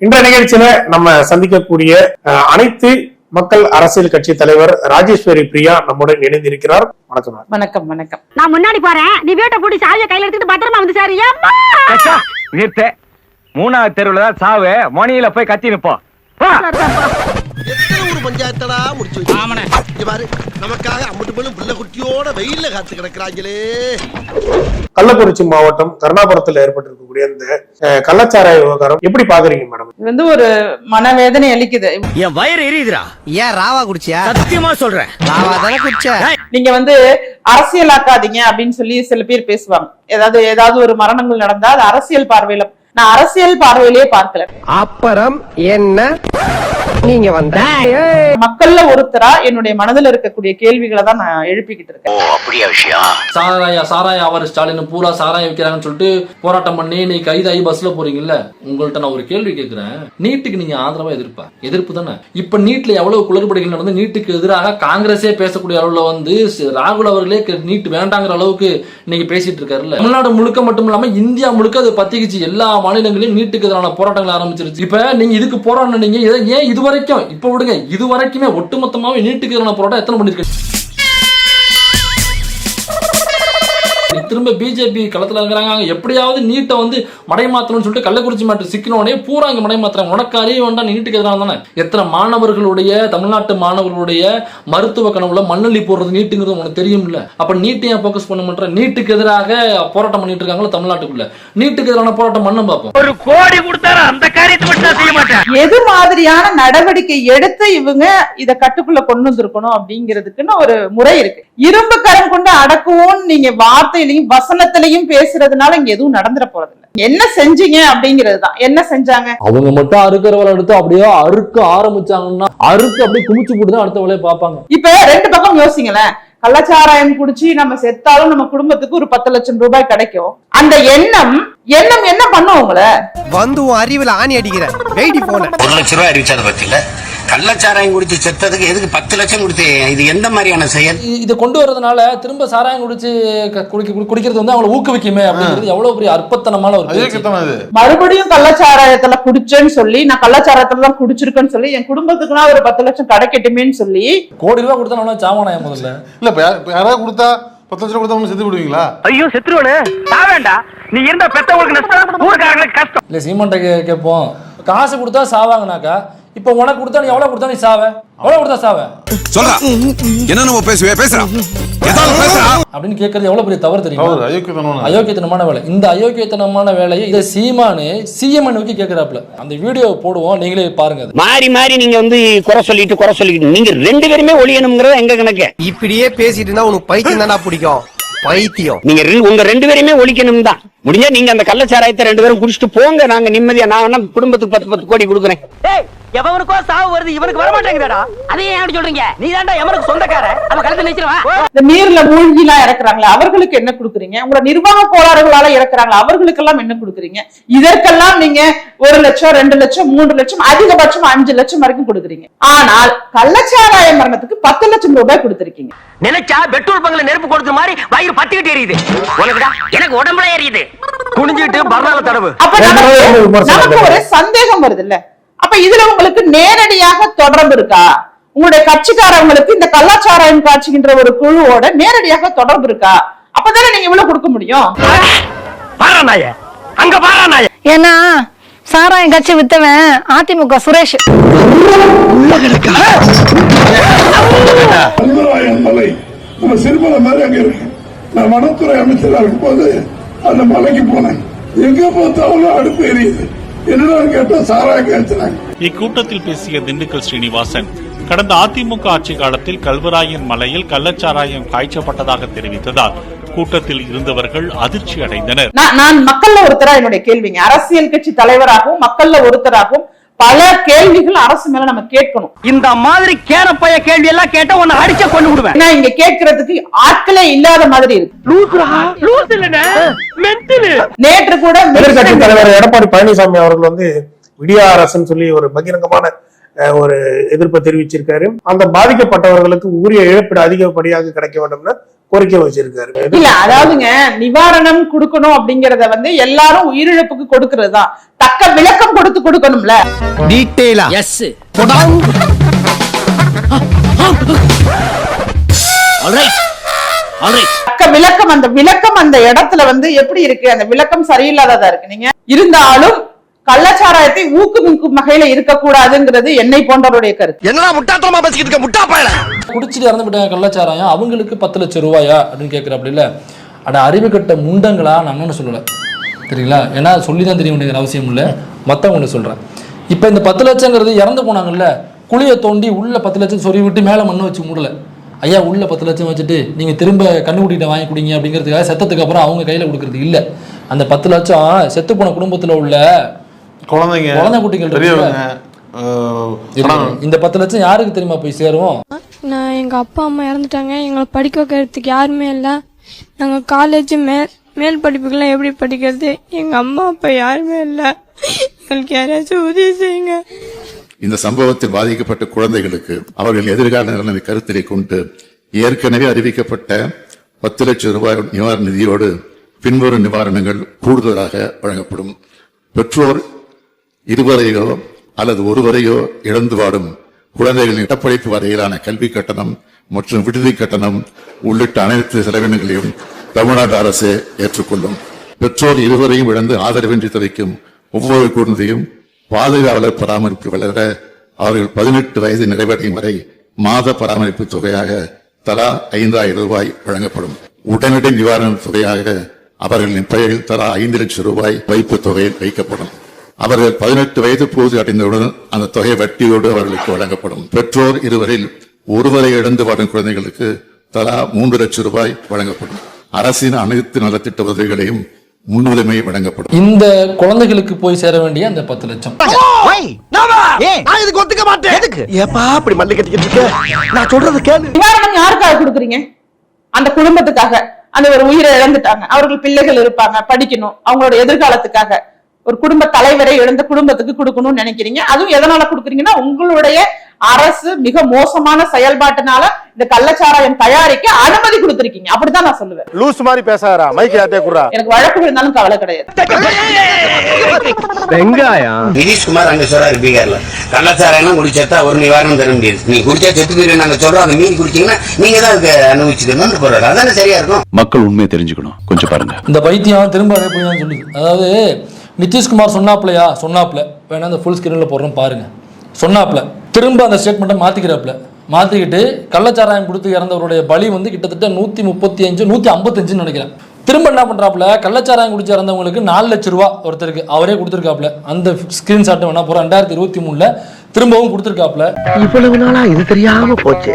இன்றைய நிகழ்ச்சியில நம்ம சந்திக்கக்கூடிய அனைத்து மக்கள் அரசியல் கட்சி தலைவர் ராஜேஸ்வரி பிரியா நம்முடன் இணைந்திருக்கிறார். வணக்கம் மேம். வணக்கம் வணக்கம். நான் முன்னாடி போறேன். நீ வீட்டை பூட்டி சாவியை கையில எடுத்துட்டு பத்திரமா வந்து சார். நிறுத்து. மூணாவது தெருவுல தான் சாவு. மணியில போய் கத்தி நிப்போம். பஞ்சாயத்தடா முடிச்சு இங்க பாரு நமக்காக அம்பட்டு பெண்ணும் பிள்ளை குட்டியோட வெயில்ல காத்து கிடக்குறாங்களே கள்ளக்குறிச்சி மாவட்டம் கருணாபுரத்தில் ஏற்பட்டிருக்கக்கூடிய இந்த கள்ளச்சாராய விவகாரம் எப்படி பாக்குறீங்க மேடம்? இது வந்து ஒரு மனவேதனை அளிக்குது. என் வயிறு எரியுதுடா. ஏன் ராவா குடிச்சியா? சத்தியமா சொல்றேன். ராவா தானே குடிச்ச? நீங்க வந்து அரசியலாக்காதீங்க அப்படின்னு சொல்லி சில பேர் பேசுவாங்க. ஏதாவது ஏதாவது ஒரு மரணங்கள் நடந்தா அது அரசியல் பார்வையில நான் அரசியல் பார்வையிலேயே பார்க்கல. அப்புறம் என்ன? நீங்க வந்த. மக்கள்ல ஒருத்தரா என்னுடைய மனதுல இருக்கக்கூடிய கேள்விகளை தான் நான் எழுப்பிக்கிட்டு இருக்கேன். சாராயா சாராயா அவர் ஸ்டாலின் பூரா சாராயம் விற்கிறாங்கன்னு சொல்லிட்டு போராட்டம் பண்ணி நீ கைதாகி பஸ்ல போறீங்கல்ல உங்கள்ட்ட நான் ஒரு கேள்வி கேட்கிறேன் நீட்டுக்கு நீங்க ஆதரவா எதிர்ப்பா? எதிர்ப்பு தானே? இப்ப நீட்ல எவ்வளவு குளறுபடிகள் நடந்து நீட்டுக்கு எதிராக காங்கிரஸே பேசக்கூடிய அளவுல வந்து ராகுல் அவர்களே நீட் வேண்டாங்கிற அளவுக்கு இன்னைக்கு பேசிட்டு இருக்காருல்ல. தமிழ்நாடு முழுக்க மட்டும் இல்லாம இந்தியா முழுக்க அது பத்திக்கிச்சு. எல்லா மாநிலங்களையும் நீட்டுக்கு எதிரான போராட்டங்கள் ஆரம்பிச்சிருச்சு. இப்ப நீங்க இதுக்கு போராட்டம் நீங்க இதை ஏன் இது வரைக்கும் இப்போ விடுங்க இது வரைக்குமே ஒட்டுமொத்தமாகவே நீட்டுக்கு போராட்டம் எத்தனை பண்ணியிருக்கேன் திரும்ப பிஜேபி களத்துல இருக்கிறாங்க அங்க எப்படியாவது நீட்டை வந்து மடை மாத்தணும்னு சொல்லிட்டு கள்ளக்குறிச்சி மாட்டு சிக்கனோடனே பூரா அங்க மடை மாத்துறாங்க உனக்கு அறிய வேண்டாம் நீ நீட்டுக்கு எதிராக தானே? எத்தனை மாணவர்களுடைய தமிழ்நாட்டு மாணவர்களுடைய மருத்துவ கனவுல மண்ணள்ளி போடுறது நீட்டுங்கிறது உனக்கு தெரியும் இல்ல அப்ப நீட்டை ஏன் ஃபோக்கஸ் பண்ண மாட்டேன் நீட்டுக்கு எதிராக போராட்டம் பண்ணிட்டு இருக்காங்களா தமிழ்நாட்டுக்குள்ள? நீட்டுக்கு எதிரான போராட்டம் பண்ண பார்ப்போம். ஒரு கோடி கொடுத்தாரு அந்த காரியத்தை செய்ய மாட்டேன். எது மாதிரியான நடவடிக்கை எடுத்து இவங்க இத கட்டுக்குள்ள கொண்டு வந்திருக்கணும் அப்படிங்கிறதுக்குன்னு ஒரு முறை இருக்கு. இரும்பு கரம் கொண்டு அடக்குவோம் நீங்க வார்த்தையிலையும் வசனத்திலையும் பேசுறதுனால இங்க எதுவும் நடந்துட போறது இல்ல என்ன செஞ்சீங்க அப்படிங்கிறது தான் என்ன செஞ்சாங்க? அவங்க மட்டும் அறுக்கிறவளை எடுத்து அப்படியே அறுக்க ஆரம்பிச்சாங்கன்னா அறுக்கு அப்படியே குமிச்சு போட்டு தான் அடுத்த வேலையை பார்ப்பாங்க. இப்ப ரெண்டு பக்கம் யோசிங்களேன். கள்ளச்சாராயம் குடிச்சு நம்ம செத்தாலும் நம்ம குடும்பத்துக்கு ஒரு பத்து லட்சம் ரூபாய் கிடைக்கும். அந்த எண்ணம் எண்ணம் என்ன பண்ணும் உங்களை? வந்து உன் அறிவுல ஆணி அடிக்கிற. வெயிடி போன. ஒரு லட்ச ரூபாய் அறிவிச்சதை பத்தியில. கள்ளச்சாராயம் குடிச்சு செத்ததுக்கு எதுக்கு பத்து லட்சம் கொடுத்து? இது எந்த மாதிரியான செயல்? இதை கொண்டு வரதுனால திரும்ப சாராயம் குடிச்சு குடிக்க குடி- குடிக்கிறது வந்து அவங்களை ஊக்குவிக்குமே அப்படிங்கிறது எவ்வளவு பெரிய அற்பத்தனமான ஒரு. மறுபடியும் கள்ளச்சாராயத்துல குடிச்சேன்னு சொல்லி நான் கள்ளச்சாராயத்துல தான் குடிச்சிருக்கேன்னு சொல்லி என் குடும்பத்துக்குனா ஒரு பத்து லட்சம் கிடைக்கட்டுமேன்னு சொல்லி. கோடி ரூபாய் கொடுத்தா சாமானாயம் முதல்ல? இல்ல யாராவது கொடுத்தா பத்து லட்சம் கொடுத்தா ஒண்ணு செத்து விடுவீங்களா ஐயோ செத்துருவனே. சாவேண்டா நீ இருந்தா பெத்தவங்களுக்கு நஷ்டம் ஊருக்காரங்களுக்கு கஷ்டம். இல்ல சீமண்டை கே கேட்போம் காசு கொடுத்தா சாவாங்கனாக்கா இப்போ உனக்கு கொடுத்தா நீ எவ்வளவு கொடுத்தா நீ சாவ? எவ்வளவு கொடுத்தா சாவ? சொல்றா. என்ன நம்ம பேசுவே பேசுறா ஏதாவது பேசுறா அப்படின்னு கேட்கறது எவ்வளவு பெரிய தவறு தெரியுமா? அயோக்கியத்தனமான வேலை. இந்த அயோக்கியத்தனமான வேலையை இதை சீமானு சிஎம் நோக்கி கேட்கிறாப்புல. அந்த வீடியோ போடுவோம். நீங்களே பாருங்க மாறி மாறி நீங்க வந்து குறை சொல்லிட்டு குறை சொல்லிட்டு நீங்க ரெண்டு பேருமே ஒழியணுங்கிறத எங்க கணக்கு. இப்படியே பேசிட்டு இருந்தா உனக்கு பைத்தியம் தானா பிடிக்கும். பைத்தியம். நீங்க உங்க ரெண்டு பேருமே ஒழிக்கணும் தான் முடிஞ்சா நீங்க அந்த கள்ளச்சாராயத்தை ரெண்டு பேரும் குடிச்சிட்டு போங்க. நாங்க நிம்மதியா நான் வேணா குடும்பத்துக்கு பத்து பத்து கோடி கொடுக்குறேன். ஏய் எவனுக்கோ சாவு வருது இவனுக்கு வர மாட்டேங்குதாடா அதே ஏன் அப்படி சொல்றீங்க? நீ தான்டா எவனுக்கு சொந்தக்கார அவ கழுத்து நினைச்சிருவா இந்த நீர்ல மூழ்கி எல்லாம் இறக்குறாங்களா அவர்களுக்கு என்ன கொடுக்குறீங்க? உங்களோட நிர்வாக கோளாறுகளால இறக்குறாங்களா அவர்களுக்கெல்லாம் என்ன கொடுக்குறீங்க? இதற்கெல்லாம் நீங்க ஒரு லட்சம் ரெண்டு லட்சம் மூன்று லட்சம் அதிகபட்சம் அஞ்சு லட்சம் வரைக்கும் கொடுக்குறீங்க. ஆனால் கள்ளச்சாராய மரணத்துக்கு பத்து லட்சம் ரூபாய் கொடுத்திருக்கீங்க. நினைச்சா பெட்ரோல் பங்க்ல நெருப்பு கொடுத்த மாதிரி வயிறு பத்திக்கிட்டு எரியுது உனக்குடா எனக்கு உடம்புல எரியுது குனிஞ்சிட்டு பர்னால தடவு அப்ப நமக்கு ஒரு சந்தேகம் வருது இல்ல அப்ப இதுல உங்களுக்கு நேரடியாக தொடர்பு இருக்கா உங்களுடைய கட்சிக்காரங்களுக்கு இந்த கள்ளச்சாராயம் காட்சிகின்ற ஒரு குழுவோட நேரடியாக தொடர்பு இருக்கா அப்பதானே நீங்க இவ்வளவு கொடுக்க முடியும் அங்க பாரா நாய ஏன்னா சாராயம் கட்சி வித்தவன் அதிமுக சுரேஷ் கல்வராயன் மலை நம்ம சிறுமலை மாதிரி அங்க இருக்கு நான் வனத்துறை அமைச்சரா இருக்கும்போது அந்த மலைக்கு போனேன். எங்க பார்த்தாலும் அடுப்பு எரியுது. என்னடா கேட்டா சாராய காய்ச்சினாங்க இக்கூட்டத்தில் பேசிய திண்டுக்கல் ஸ்ரீனிவாசன் கடந்த அதிமுக ஆட்சி காலத்தில் கல்வராயன் மலையில் கள்ளச்சாராயம் காய்ச்சப்பட்டதாக தெரிவித்ததால் கூட்டத்தில் இருந்தவர்கள் அதிர்ச்சி அடைந்தனர். நான் நான் மக்கள்ல ஒருத்தரா என்னுடைய கேள்விங்க. அரசியல் கட்சி தலைவராகவும் மக்கள்ல ஒருத்தராகவும் பல கேள்விகள் அரசு மேல நம்ம கேட்கணும். இந்த மாதிரி கேனப்பைய கேள்வி எல்லாம் கேட்டா உன்னை அடிச்ச கொண்டு விடுவேன். ஏன்னா இங்க கேட்கறதுக்கு ஆட்களே இல்லாத மாதிரி இருக்கு. நேற்று கூட எதிர்கட்சி தலைவர் எடப்பாடி பழனிசாமி அவர்கள் வந்து விடியா அரசுன்னு சொல்லி ஒரு பகிரங்கமான ஒரு எதிர்ப்பை தெரிவிச்சிருக்காரு. அந்த பாதிக்கப்பட்டவர்களுக்கு உரிய இழப்பீடு அதிகப்படியாக கிடைக்க வேண்டும்னு கோரிக்கை வச்சிருக்காரு. இல்ல அதாவதுங்க நிவாரணம் கொடுக்கணும் அப்படிங்கறத வந்து எல்லாரும் உயிரிழப்புக்கு கொடுக்கறது தான் தக்க விளக்கம் கொடுத்து கொடுக்கணும்ல. டீட்டெயிலா? எஸ் தக்க விளக்கம் அந்த விளக்கம் அந்த இடத்துல வந்து எப்படி இருக்கு? அந்த விளக்கம் சரியில்லாததா இருக்கு நீங்க? இருந்தாலும் கள்ளச்சாராயத்தை ஊக்குவிக்கும் வகையில இருக்கக்கூடாதுங்கிறது என்னை போன்றவருடைய கருத்து. என்னடா முட்டாத்தனமா பேசிக்கிட்டு இருக்க? முட்டா பயல. குடிச்சிட்டு இறந்து போயிட்டாங்க கள்ளச்சாராயம் அவங்களுக்கு பத்து லட்சம் ரூபாயா அப்படின்னு கேட்குற அப்படி இல்லை. அட அறிவு கட்ட முண்டங்களா நான் ஒன்றும் சொல்லலை. சரிங்களா ஏன்னா சொல்லி தான் தெரிய வேண்டிய அவசியம் இல்லை. மற்றவங்க சொல்கிறேன் இப்போ இந்த பத்து லட்சங்கிறது இறந்து போனாங்கல்ல குழியை தோண்டி உள்ள பத்து லட்சம் சொறி விட்டு மேலே மண்ணு வச்சு மூடல. ஐயா உள்ள பத்து லட்சம் வச்சுட்டு நீங்கள் திரும்ப கண்ணுக்குட்டிகிட்ட வாங்கி குடிங்க அப்படிங்கிறதுக்காக செத்ததுக்கு அப்புறம் அவங்க கையில் கொடுக்கறது இல்லை. அந்த பத்து லட்சம் செத்து போன குடும்பத்தில் உள்ள குழந்தைங்க குழந்தை குட்டிகள் பெரியவங்க? இந்த பத்து லட்சம் யாருக்கு தெரியுமா போய் சேரும் நான் எங்க அப்பா அம்மா இறந்துட்டாங்க. எங்களை படிக்க வைக்கிறதுக்கு யாருமே இல்லை. நாங்க காலேஜ் மேல் மேல் படிப்புக்கெல்லாம் எப்படி படிக்கிறது? எங்க அம்மா அப்பா யாருமே இல்லை. எங்களுக்கு யாராச்சும் உதவி செய்யுங்க. இந்த சம்பவத்தில் பாதிக்கப்பட்ட குழந்தைகளுக்கு அவர்கள் எதிர்கால நலனை கருத்திலே கொண்டு ஏற்கனவே அறிவிக்கப்பட்ட பத்து லட்சம் ரூபாய் நிவாரண நிதியோடு பின்வரும் நிவாரணங்கள் கூடுதலாக வழங்கப்படும். பெற்றோர் இருவரையோ அல்லது ஒருவரையோ இழந்து வாடும் குழந்தைகளின் இடப்படைப்பு வரையிலான கல்வி கட்டணம் மற்றும் விடுதி கட்டணம் உள்ளிட்ட அனைத்து செலவினங்களையும் தமிழ்நாடு அரசு ஏற்றுக்கொள்ளும். பெற்றோர் இருவரையும் இழந்து ஆதரவின்றி தவிக்கும் ஒவ்வொரு குழந்தையும் பாதுகாவலர் பராமரிப்பு வளர அவர்கள் பதினெட்டு வயது நிறைவடையும் வரை மாத பராமரிப்பு தொகையாக தலா ஐந்தாயிரம் ரூபாய் வழங்கப்படும். உடனடி நிவாரண தொகையாக அவர்களின் பெயரில் தலா ஐந்து லட்சம் ரூபாய் வைப்பு தொகையில் வைக்கப்படும். அவர்கள் பதினெட்டு வயது பூர்த்தி அடைந்தவுடன் அந்த தொகை வட்டியோடு அவர்களுக்கு வழங்கப்படும். பெற்றோர் இருவரில் ஒருவரை இழந்து வாடும் குழந்தைகளுக்கு தலா மூன்று லட்சம் ரூபாய் வழங்கப்படும். அரசின் அனைத்து நலத்திட்ட உதவிகளையும் முன்னுரிமை வழங்கப்படும். இந்த குழந்தைகளுக்கு போய் சேர வேண்டிய அந்த பத்து லட்சம். ஒத்துக்க மாட்டேன். எதுக்கு? ஏப்பா அப்படி மல்லி கட்டிக்கிட்டு நான் சொல்றது கேளு. நிவாரணம் யாருக்காக கொடுக்குறீங்க? அந்த குடும்பத்துக்காக. அந்த ஒரு உயிரை இழந்துட்டாங்க. அவர்கள் பிள்ளைகள் இருப்பாங்க படிக்கணும். அவங்களோட எதிர்காலத்துக்காக. ஒரு குடும்ப தலைவரை இழந்த குடும்பத்துக்கு கொடுக்கணும்னு நினைக்கிறீங்க. அதுவும் எதனால கொடுக்குறீங்கன்னா உங்களுடைய அரசு மிக மோசமான செயல்பாட்டினால இந்த கள்ளச்சாராயம் தயாரிக்க அனுமதி கொடுத்திருக்கீங்க. அப்படிதான் நான் சொல்லுவேன். லூஸ் மாதிரி பேசாரா மைக் யார்ட்டே குடுறா. எனக்கு வழக்கு விழுந்தாலும் கவலை கிடையாது. வெங்காயம். நிதிஷ்குமார் அங்க சொல்றாரு பீகார்ல. கள்ளச்சாராயம் குடிச்சா ஒரு நிவாரணம் தர முடியாது. நீ குடிச்சா செத்து போயிரு. நாங்க சொல்றோம் அந்த மீறி குடிச்சீங்கன்னா நீங்க தான் அதுக்கு அனுபவிச்சுக்கணும்னு போறாரு அதானே சரியா இருக்கும். மக்கள் உண்மையை தெரிஞ்சுக்கணும். கொஞ்சம் பாருங்க. இந்த பைத்தியம் திரும்ப அதே போய் தான் சொல்லுது. அதாவது நிதிஷ்குமார் சொன்னாப்லையா சொன்னாப்ல வேணா அந்த ஃபுல் ஸ்கிரீனில் போடுறோம் பாருங்க. சொன்னாப்ல திரும்ப அந்த ஸ்டேட்மெண்ட்டை மாத்திக்கிறாப்ல மாத்திக்கிட்டு கள்ளச்சாராயம் கொடுத்து இறந்தவருடைய பலி வந்து கிட்டத்தட்ட நூத்தி முப்பத்தி அஞ்சு நூத்தி ஐம்பத்தஞ்சுன்னு நினைக்கிறேன். திரும்ப என்ன பண்றாப்ல கள்ளச்சாராயம் குடிச்சு இறந்தவங்களுக்கு நாலு லட்ச ரூபா ஒருத்தருக்கு அவரே கொடுத்துருக்காப்ல அந்த ஸ்கிரீன்ஷாட் வேணா போறோம் ரெண்டாயிரத்தி இருபத்தி மூணுல திரும்பவும் கொடுத்துருக்காப்ல இவ்வளவு நாளா இது தெரியாம போச்சு.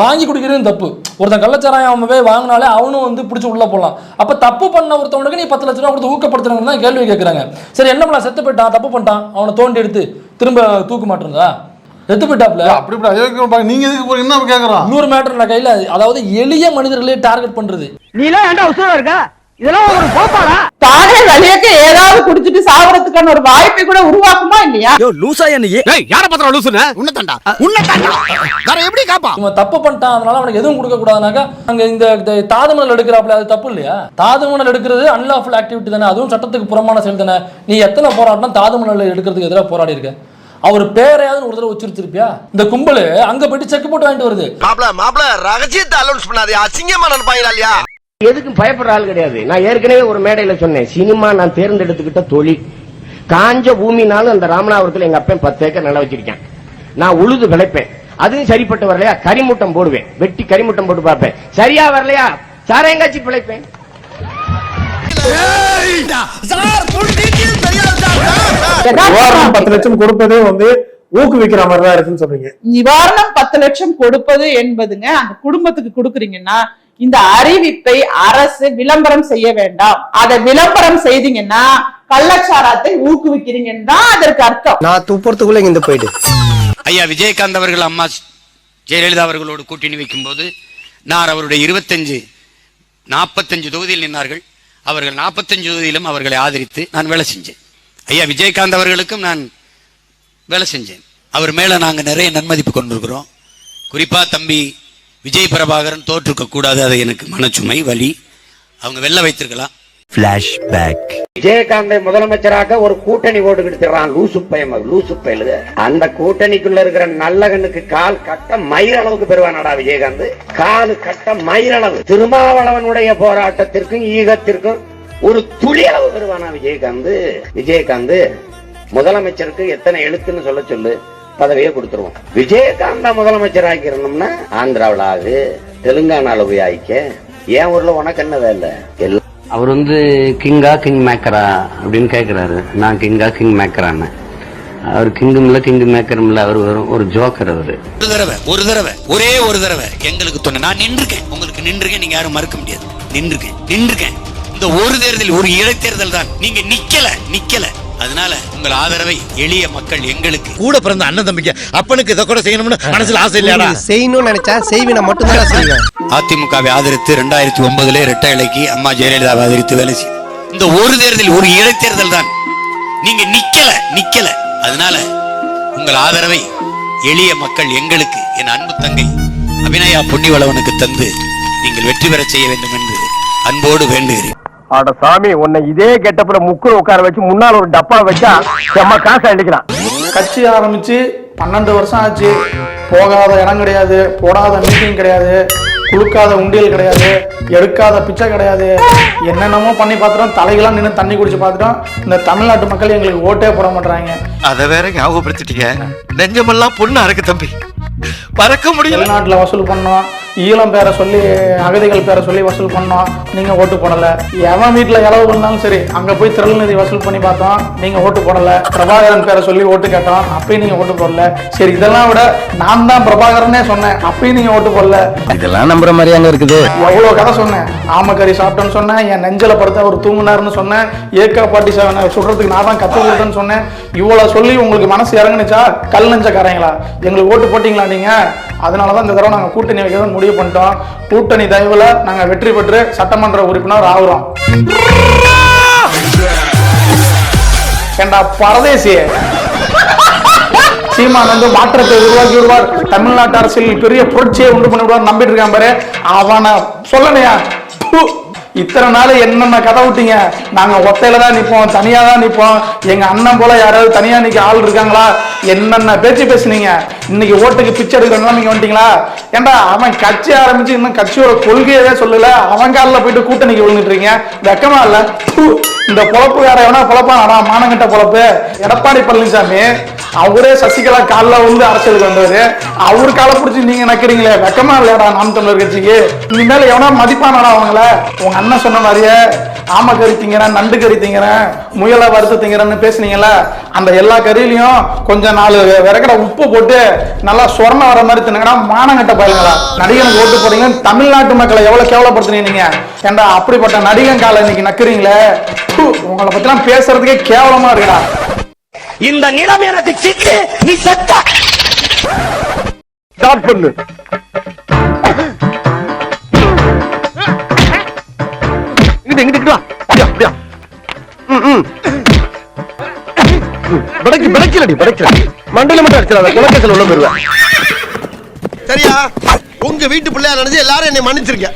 வாங்கி குடிக்கிறது தப்பு. ஒருத்தன் கள்ளச்சாராயம் அவன் போய் வாங்கினாலே அவனும் வந்து பிடிச்சி உள்ள போலாம். அப்ப தப்பு பண்ண ஒருத்தவனுக்கு நீ பத்து லட்ச ரூபா கொடுத்து ஊக்கப்படுத்துறவங்க தான் கேள்வி கேட்கறாங்க சரி என்ன பண்ணலாம்? செத்து போயிட்டான் தப்பு பண்ணிட்டான் அவனை தோண்டி எடுத்து திரும்ப தூக்க மாட்டிருந்தா செத்து போயிட்டாப்ல? அப்படி இப்படி அயோக்கியம். நீங்க எதுக்கு போறீங்க என்ன கேக்குறான். இன்னொரு மேட்டர் நான் கையில அதாவது எளிய மனிதர்களே டார்கெட் பண்றது. நீ எல்லாம் ஏன்டா உசுரா இருக்கா? இதெல்லாம் ஒரு தானே வழியக்க ஏதாவது குடிச்சிட்டு சாவறதுக்கான ஒரு வாய்ப்பை கூட உருவாக்குமா இல்லையா? யோ லூசா என்ன யார பத்திர லூசுன உன்னதாண்டா உன்னதாண்டா வேற எப்படி காப்பா? இவன் தப்பு பண்ணிட்டான் அதனால அவனுக்கு எதுவும் கொடுக்க கூடாதுனாக்கா அங்க இந்த தாதுமணல் எடுக்கிறாப்ல அது தப்பு இல்லையா? தாதுமணல் எடுக்கிறது அன்லாஃபுல் ஆக்டிவிட்டி தானே அதுவும் சட்டத்துக்கு புறமான செயல் தானே. நீ எத்தனை போராட்டம் தாதுமணல் எடுக்கிறதுக்கு எதிராக போராடி இருக்க அவர் பேரையாவது ஒரு தடவை வச்சிருச்சிருப்பியா இந்த கும்பல் அங்க போயிட்டு செக் போட்டு வாங்கிட்டு வருது. மாப்ள மாப்ள ரகசியத்தை அலௌன்ஸ் பண்ணாதே அசிங்கமா நினைப்பாங்களா இல்லையா? எதுக்கும் பயப்படுற ஆள் கிடையாது. நான் ஏற்கனவே ஒரு மேடையில சொன்னேன். சினிமா நான் தேர்ந்தெடுத்துக்கிட்ட தொழில். காஞ்ச பூமினாலும் அந்த ராமநாதபுரத்துல எங்க அப்பன் பத்து ஏக்கர் நில வச்சிருக்கேன். நான் உழுது விளைப்பேன். அதுவும் சரிப்பட்டு வரலையா? கரிமுட்டம் போடுவேன். வெட்டி கரிமுட்டம் போட்டு பார்ப்பேன். சரியா வரலையா? சாரையங்காச்சி பிழைப்பேன். பத்து லட்சம் கொடுப்பதே வந்து ஊக்குவிக்கிற மாதிரி தான் இருக்குன்னு சொல்றீங்க. நிவாரணம் பத்து லட்சம் கொடுப்பது என்பதுங்க அந்த குடும்பத்துக்கு கொடுக்குறீங்கன்னா இந்த அறிவிப்பை அரசு விளம்பரம் செய்ய வேண்டாம். அதை விளம்பரம் செய்தீங்கன்னா கள்ளச்சாராத்தை ஊக்குவிக்கிறீங்கன்னு தான் அதற்கு அர்த்தம். நான் துப்புறதுக்குள்ள இங்க போயிடு. ஐயா விஜயகாந்த் அவர்கள் அம்மா ஜெயலலிதா அவர்களோடு கூட்டணி வைக்கும்போது நான் அவருடைய இருபத்தஞ்சு நாற்பத்தஞ்சு தொகுதியில் நின்றார்கள் அவர்கள் நாற்பத்தஞ்சு தொகுதியிலும் அவர்களை ஆதரித்து நான் வேலை செஞ்சேன். ஐயா விஜயகாந்த் அவர்களுக்கும் நான் வேலை செஞ்சேன். அவர் மேல நாங்க நிறைய நன்மதிப்பு கொண்டிருக்கிறோம். குறிப்பா தம்பி விஜய் பிரபாகரன் தோற்றுக்க கூடாது அது எனக்கு மனச்சுமை வலி. அவங்க வெல்ல வைத்திருக்கலாம். விஜயகாந்தை முதலமைச்சராக ஒரு கூட்டணி போட்டுக்கிட்டு லூசு பயம் லூசு பயலுக அந்த கூட்டணிக்குள்ள இருக்கிற நல்லகனுக்கு கால் கட்ட மயிர் அளவுக்கு பெறுவானடா விஜயகாந்த். கால் கட்ட மயிர் அளவு. திருமாவளவனுடைய போராட்டத்திற்கும் ஈகத்திற்கும் ஒரு துளி அளவு பெறுவானா விஜயகாந்த்? விஜயகாந்த் முதலமைச்சருக்கு எத்தனை எழுத்துன்னு சொல்ல சொல்லு. பதவியை கொடுத்துருவோம். விஜயகாந்தா முதலமைச்சர் ஆக்கிரணும்னா ஆந்திராவில் ஆகு தெலுங்கானால போய் ஆயிக்க. என் ஊர்ல உனக்கு என்ன வேலை? எல்லாம் அவர் வந்து கிங்கா கிங் மேக்கரா அப்படின்னு கேட்குறாரு நான் கிங்கா கிங் மேக்கரான்னு அவர் கிங்கும் இல்லை கிங் மேக்கரும் இல்லை அவர் ஒரு ஜோக்கர் அவர். ஒரு தடவை ஒரு தடவை ஒரே ஒரு தடவை. எங்களுக்கு தொன்ன நான் நின்றுக்கேன் உங்களுக்கு நின்றுக்கேன் நீங்க யாரும் மறுக்க முடியாது. நின்றுக்கேன் நின்றுக்கேன் இந்த ஒரு தேர்தல் ஒரு இடைத்தேர்தல் தான். நீங்க நிக்கல நிக்கல. அதனால உங்கள் ஆதரவை எளிய மக்கள் எங்களுக்கு கூட பிறந்த அண்ணன் தம்பிக்கு அப்பனுக்கு இதை கூட செய்யணும்னு மனசுல ஆசை இல்லையாடா? செய்யணும்னு நினைச்சா செய்வினை மட்டும் தான் செய்வேன் அதிமுகவை ஆதரித்து ரெண்டாயிரத்தி ஒன்பதுல இரட்டை இலைக்கு அம்மா ஜெயலலிதாவை ஆதரித்து வேலை செய்யும் இந்த ஒரு தேர்தல் ஒரு இடைத்தேர்தல் தான். நீங்க நிக்கல நிக்கல. அதனால உங்கள் ஆதரவை எளிய மக்கள் எங்களுக்கு என் அன்பு தங்கை அபிநயா பொன்னிவளவனுக்கு தந்து நீங்கள் வெற்றி பெறச் செய்ய வேண்டும் என்று அன்போடு வேண்டுகிறேன். அட சாமி உன்னை இதே கெட்டப்புல முக்குற உட்கார வச்சு முன்னால் ஒரு டப்பா வச்சா செம்ம காசு அடிக்கலாம். கட்சி ஆரம்பிச்சு பன்னெண்டு வருஷம் ஆச்சு. போகாத இடம் கிடையாது போடாத மீட்டிங் கிடையாது குளுக்காத உண்டியல் கிடையாது எடுக்காத பிச்சை கிடையாது. என்னென்னமோ பண்ணி பார்த்துட்டோம் தலைகளாம் நின்று தண்ணி குடிச்சு பார்த்துட்டோம். இந்த தமிழ்நாட்டு மக்கள் எங்களுக்கு ஓட்டே போட மாட்டாங்க அத வேற ஞாபகப்படுத்திட்டீங்க. நெஞ்சமெல்லாம் பொண்ணு அறக்கு தம்பி. பறக்க முடியல. வெளிநாட்டில் வசூல் பண்ணோம். ஈழம் பேரை சொல்லி அகதிகள் பேரை சொல்லி வசூல் பண்ணோம் நீங்கள் ஓட்டு போடலை. எவன் வீட்டில் இளவு பண்ணாலும் சரி அங்கே போய் திருநிதி வசூல் பண்ணி பார்த்தோம் நீங்கள் ஓட்டு போடலை. பிரபாகரன் பேரை சொல்லி ஓட்டு கேட்டோம் அப்பயும் நீங்கள் ஓட்டு போடல. சரி இதெல்லாம் விட நான் தான் பிரபாகரனே சொன்னேன் அப்பயும் நீங்கள் ஓட்டு போடல. இதெல்லாம் நம்புற மாதிரி அங்க இருக்குது. எவ்வளோ கதை சொன்னேன். ஆமக்கறி சாப்பிட்டேன்னு சொன்னேன் என் நெஞ்சில படுத்த அவர் தூங்குனாருன்னு சொன்னேன் ஏக்கா பாட்டி செவனை சுடுறதுக்கு நான் தான் கொடுத்தேன்னு சொன்னேன். இவ்வளோ சொல்லி உங்களுக்கு மனசு இறங்குனுச்சா? கல் நெஞ்சக்காரங்களா? எங்களுக்கு ஓட்டு போட்டிங்களா நீங்க? அதனால தான் இந்த தடவை நாங்கள் கூட்டணி வைக்கிறத முடிவு பண்ணிட்டோம். கூட்டணி தயவுல நாங்கள் வெற்றி பெற்று சட்டமன்ற உறுப்பினர் ஆகுறோம். ஏண்டா பரதேசி சீமான் வந்து மாற்றத்தை உருவாக்கி விடுவார். தமிழ்நாட்டு அரசியல் பெரிய புரட்சியை உண்டு பண்ணி விடுவார் நம்பிட்டு இருக்கான் பாரு. அவனை சொல்லணையா? இத்தனை நாள் என்னென்ன கதை விட்டீங்க? நாங்க ஒத்தையில தான் நிற்போம் தனியா தான் நிற்போம் எங்க அண்ணன் போல யாராவது தனியா நிக்க ஆள் இருக்காங்களா? என்னென்ன பேச்சு பேசுனீங்க? இன்னைக்கு ஓட்டுக்கு பிச்சை எடுக்கிறவங்க நீங்க வந்துட்டீங்களா? ஏண்டா அவன் கட்சி ஆரம்பிச்சு இன்னும் கட்சியோட கொள்கையவே சொல்லல. அவன் காலில் போயிட்டு கூட்டணிக்கு விழுந்துட்டு இருக்கீங்க வெக்கமா இல்ல? இந்த பொழப்பு வேற எவனா பொழப்பானடா மானங்கிட்ட பொழப்பு. எடப்பாடி பழனிசாமி அவரே சசிகலா காலில் வந்து அரசியலுக்கு வந்தவர் அவர் காலை பிடிச்சி நீங்க நக்கிறீங்களே வெக்கமா இல்லையாடா நாம் தமிழர் கட்சிக்கு? இனிமேல் எவனா மதிப்பானாடா அவங்கள? உங்க அண்ணன் சொன்ன மாதிரியே ஆம கறி திங்கிறேன் நண்டு கறி திங்கிறேன் முயலை வறுத்து திங்கிறேன்னு பேசுனீங்கல்ல அந்த எல்லா கறியிலையும் கொஞ்சம் நாலு விறக்கட உப்பு போட்டு நல்லா சொர்ணம் வர மாதிரி தின்னுங்கடா மானங்கட்ட பாருங்களா நடிகனுக்கு ஓட்டு போறீங்க தமிழ்நாட்டு மக்களை எவ்வளவு கேவலப்படுத்துனீங்க நீங்க? ஏண்டா அப்படிப்பட்ட நடிகன் காலை இன்னைக்கு நக்குறீங்களே? உங்களை பத்திலாம் பேசுறதுக்கே கேவலமா இருக்குடா. இந்த நிலம் எனக்கு சிக்கு நீ செத்த. ஸ்டார்ட் பண்ணு. இங்கிட்டு இங்கிட்டு வா. அப்படியா அப்படியா. ம், ம். படைக்கு படைக்கலடி படைக்கல மண்டையில மட்டும் அடிச்சிடாத குலக்கேசல் உள்ள போயிருவேன் சரியா? உங்க வீட்டு பிள்ளையா நினைச்சு எல்லாரும் என்னை மன்னிச்சிருக்க